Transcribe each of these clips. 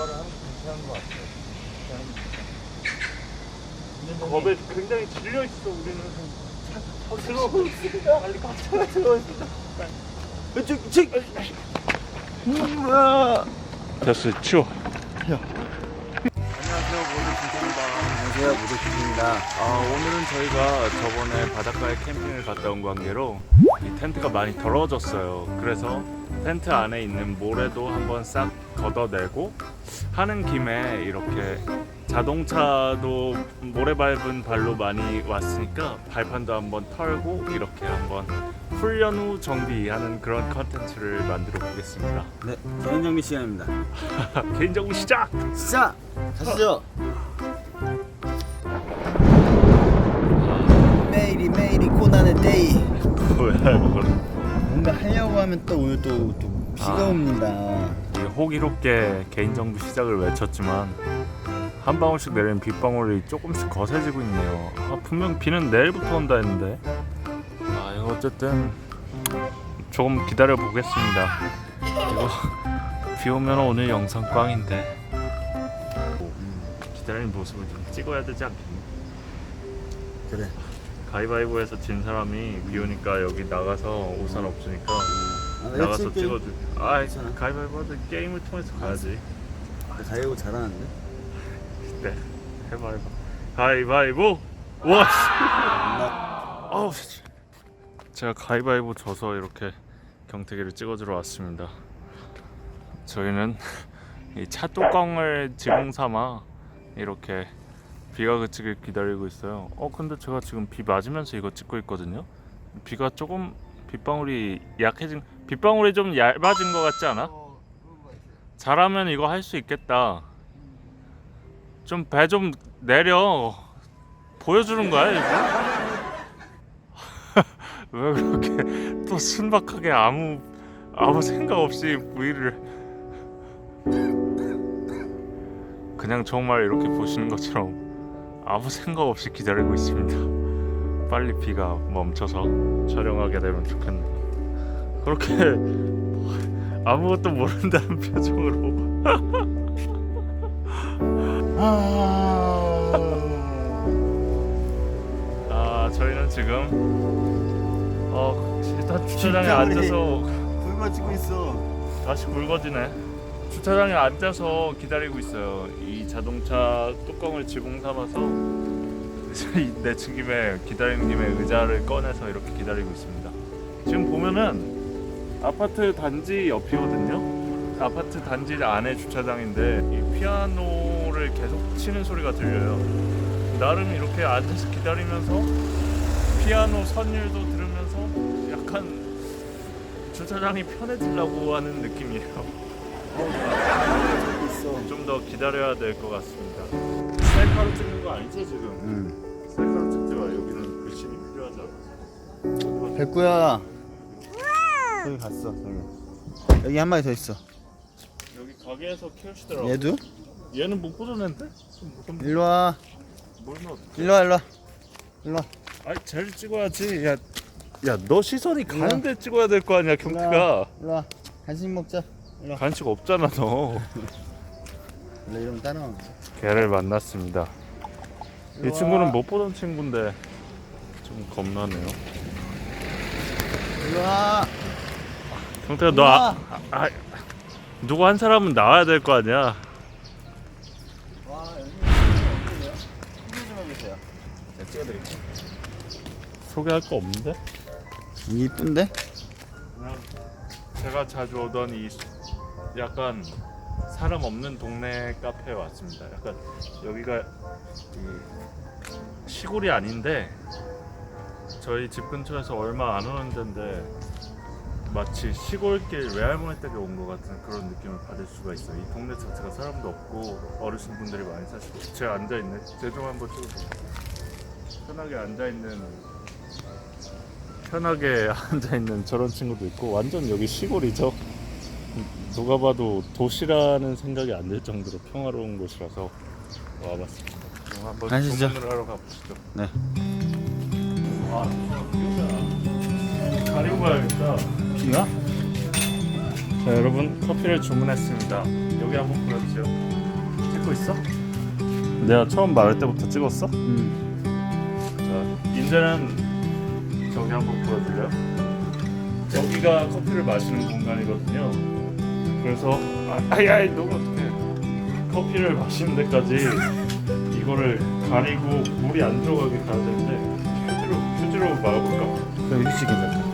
대화를 하면 괜찮은 것 같아요. 괜찮은 것 같아요. 겁에 굉장히 질려 있어 우리는. 빨리 들어오습니다. 됐어, 치워. 안녕하세요, 모르겠습니다. 안녕하세요, 무조건입니다. 아, 오늘은 저희가 저번에 바닷가에 캠핑을 갔다 온 관계로 이 텐트가 많이 더러워졌어요. 그래서 텐트 안에 있는 모래도 한번 싹 걷어내고 하는 김에 이렇게 자동차도 모래 밟은 발로 많이 왔으니까 발판도 한번 털고 이렇게 한번 훈련 후 정비하는 그런 컨텐츠를 만들어 보겠습니다. 네, 저는 정비 시간입니다. 개인적으로 시작! 시작! 가시죠. 일이 매일이 고난의 데이. 뭐야 이거는 뭔가 하려고 하면 또 오늘 또, 또 비가 아. 옵니다. 이 호기롭게 개인 정비 시작을 외쳤지만 한 방울씩 내리는 빗방울이 조금씩 거세지고 있네요. 아, 분명 비는 내일부터 온다 했는데. 아, 이거 어쨌든 조금 기다려 보겠습니다. 이거 비 오면 오늘 영상 꽝인데. 기다리는 모습을 좀 찍어야 되지 않겠니? 그래. 가위바위보에서 진 사람이 비 오니까 여기 나가서 우산 없으니까 아, 내가 나가서. 찍어줄. 아, 괜찮아. 가위바위보 하든 게임을 통해서 가야지. 가위바위보 잘하는데? 네, 해봐요. 가위바위보. 와. 씨. 아우. 씨. 제가 가위바위보 져서 이렇게 경태기를 찍어주러 왔습니다. 저희는 이 차뚜껑을 지붕 삼아 이렇게 비가 그치길 기다리고 있어요. 어 근데 제가 지금 비 맞으면서 이거 찍고 있거든요. 비가 조금 빗방울이 약해진 빗방울이 좀 얇아진 것 같지 않아? 잘하면 이거 할 수 있겠다. 좀 배 좀 내려 보여주는 거야 이거? 왜 그렇게 또 순박하게 아무 아무 생각 없이 V를 그냥 정말 이렇게 보시는 것처럼 아무 생각 없이 기다리고 있습니다. 빨리 비가 멈춰서 촬영하게 되면 좋겠네요. 그렇게 아무것도 모른다는 표정으로 아 저희는 지금 어 일단 주차장에 진짜 우리- 앉아서 찍고 있어. 다시 굵어지네 주차장에 앉아서 기다리고 있어요. 이 자동차 뚜껑을 지붕 삼아서 이 내친 김에 기다리는 김에 의자를 꺼내서 이렇게 기다리고 있습니다. 지금 보면은 아파트 단지 옆이거든요. 아파트 단지 안에 주차장인데 이 피아노를 계속 치는 소리가 들려요. 나름 이렇게 앉아서 기다리면서 피아노 선율도 들으면서 약간 주차장이 편해지려고 하는 느낌이에요. 좀 더 기다려야 될 것 같습니다. 셀카로 찍는 거 아니지 지금? 응. 셀카로 찍지 마. 여기는 글씨이 필요하잖아. 백구야. 저기 갔어. 저기. 여기 한 마리 더 있어. 여기 가게에서 키우시더라고. 얘도? 얘는 못 보존했는데? 좀 일로 와. 뭘 넣어? 일로 와. 일로 와. 일로 와. 아니 잘 찍어야지. 야, 야 너 시선이 가는데 찍어야 될 거 아니야 경태가. 일로 와. 간식 먹자. 일로 와. 간식 없잖아 너. 원래 이러면 따라와. 걔를 만났습니다. 이 친구는 와. 못 보던 친구인데 좀 겁나네요. 일로 와. 경태가 너 아, 아, 아, 누구 한 사람은 나와야 될 거 아니야. 와 여기? 소개 좀 해주세요. 제가 찍어드릴게요. 소개할 거 없는데? 이쁜데? 그냥 제가 자주 오던 이 수- 약간 사람 없는 동네 카페에 왔습니다. 약간 여기가 이 시골이 아닌데 저희 집 근처에서 얼마 안 오는 데인데 마치 시골길 외할머니 댁에 온 것 같은 그런 느낌을 받을 수가 있어요. 이 동네 자체가 사람도 없고 어르신분들이 많이 사시고 제 앉아 있네. 제좀 한번 찍어보세요. 편하게 앉아 있는 편하게 앉아 있는 저런 친구도 있고 완전 여기 시골이죠. 누가 봐도 도시라는 생각이 안 들 정도로 평화로운 곳이라서 와봤습니다. 그럼 한번 가시죠. 주문을 하러 가보시죠. 네. 아. 가리고 가야겠다. 비가? 자, 여러분 커피를 주문했습니다. 여기 한번 보여주세요. 찍고 있어? 내가 처음 말할 때부터 찍었어? 응. 자, 이제는 저기 한번 보여줄래요? 여기가 커피를 마시는 공간이거든요. 그래서 아, 아이 너무 어떡해. 커피를 마시는 데까지 이거를 가리고 물이 안 들어가게 가야 되는데 휴지로 휴지로 막아볼까? 그럼 휴지 괜찮다.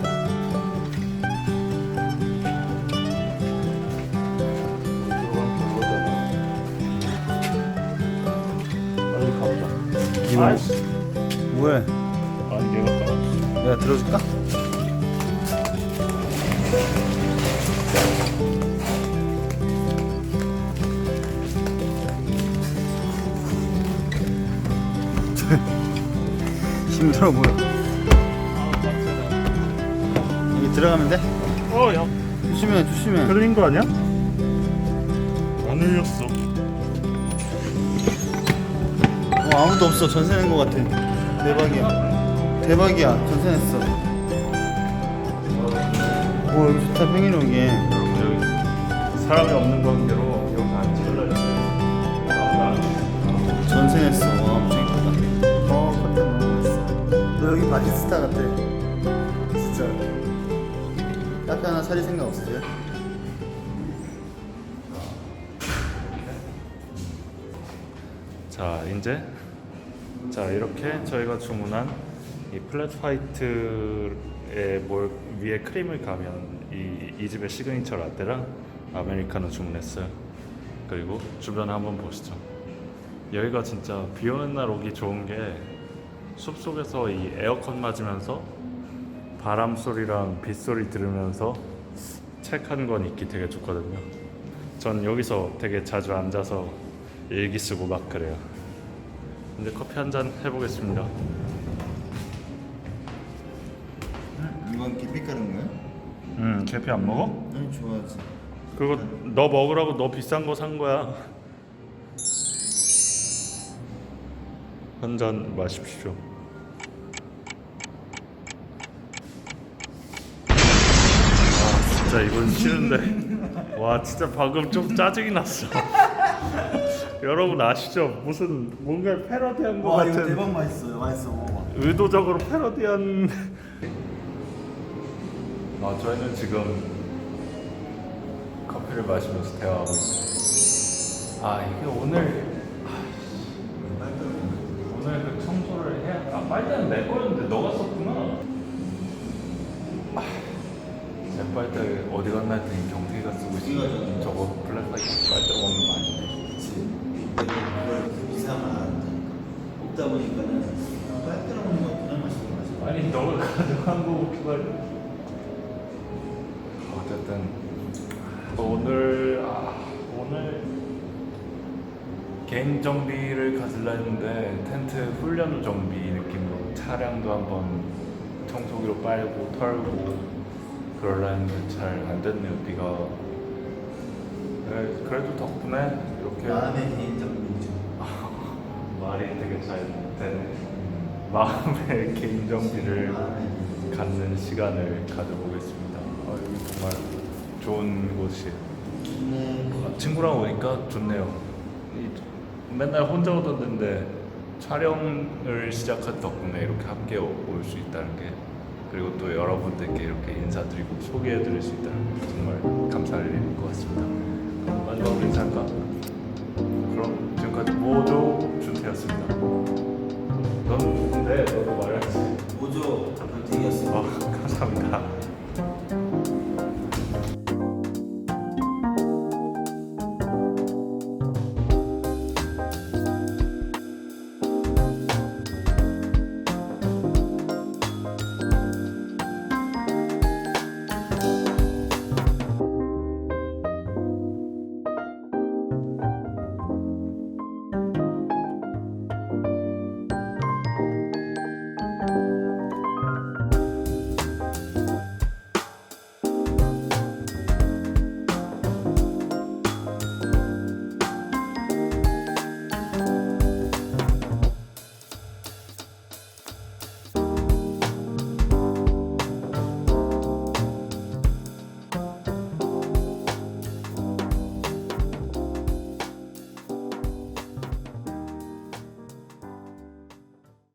들어가면 별로잖아. 빨리 가보자. 이거 아이씨. 뭐해? 아니 내가 따라. 내가 들어줄까? 힘들어 보여. 여기 들어가면 돼? 어, 야. 조심해, 조심해. 흘린 거 아니야? 안 흘렸어. 어, 아무도 없어. 전세 낸거 같아. 대박이야. 대박이야. 전세 냈어. 오, 여기 좋다. 여러분 여기 사람이 없는 관계로 여기 안. 아, 전세 냈어. 바리스타 같아. 진짜. 카페 하나 차릴 생각 없으세요? 자 이제 자 이렇게 저희가 주문한 이 플랫 화이트에 뭘 위에 크림을 가면 이, 이 집의 시그니처 라떼랑 아메리카노 주문했어요. 그리고 주변 한번 보시죠. 여기가 진짜 비 오는 날 오기 좋은 게 숲속에서 이 에어컨 맞으면서 바람 소리랑 빗소리 들으면서 책 한 권 읽기 되게 좋거든요. 전 여기서 되게 자주 앉아서 일기 쓰고 막 그래요. 이제 커피 한 잔 해보겠습니다. 이건 깊이 까는 거야? 음, 계피 안 먹어? 아니, 좋아하지. 그거 너 먹으라고 너 비싼 거 산 거야. 한 잔 마십시오. 아, 진짜 이건 싫은데. 와, 진짜 방금 좀 짜증이 났어. 여러분 아시죠? 무슨 뭔가 패러디한 거 같은. 맛있어요. 맛있어. 먹어봐. 의도적으로 패러디한 아 저희는 지금 커피를 마시면서 대화하고 있어요 아 이게 오늘 그 청소를 해야 아 빨대는 내 거였는데 너가 썼구나 아, 제 빨대 어디 갔나 했더니 경태이가 쓰고 있어 저거 블랙화이트 빨대 먹는 거 아닌데 그치. 근데 그걸 이상한 먹다 보니까는 빨대로 먹는 건 그냥 맛있는 맛이야. 아니 너가 가져간 거 그걸 어쨌든 오늘 아, 오늘 개인 정비를 가질라 했는데 텐트 훈련 정비 느낌으로 차량도 한번 청소기로 빨고 털고 그러려 했는데 잘 안 됐네요 비가 네, 그래도 덕분에 이렇게 마음의 개인 정비죠. 말이 되게 잘 되네 마음의 개인 정비를 갖는 시간을 가져보겠습니다. 아, 여기 정말 좋은 곳이에요. 네. 아, 친구랑 오니까 좋네요. 이- 맨날 혼자 오던 데인데 촬영을 시작한 덕분에 이렇게 함께 올 수 있다는 게 그리고 또 여러분들께 이렇게 인사드리고 소개해드릴 수 있다는 게 정말 감사할 일인 것 같습니다. 마지막으로 인사할까? 그럼 지금까지 모두 준태였습니다. 넌 누군데? 너도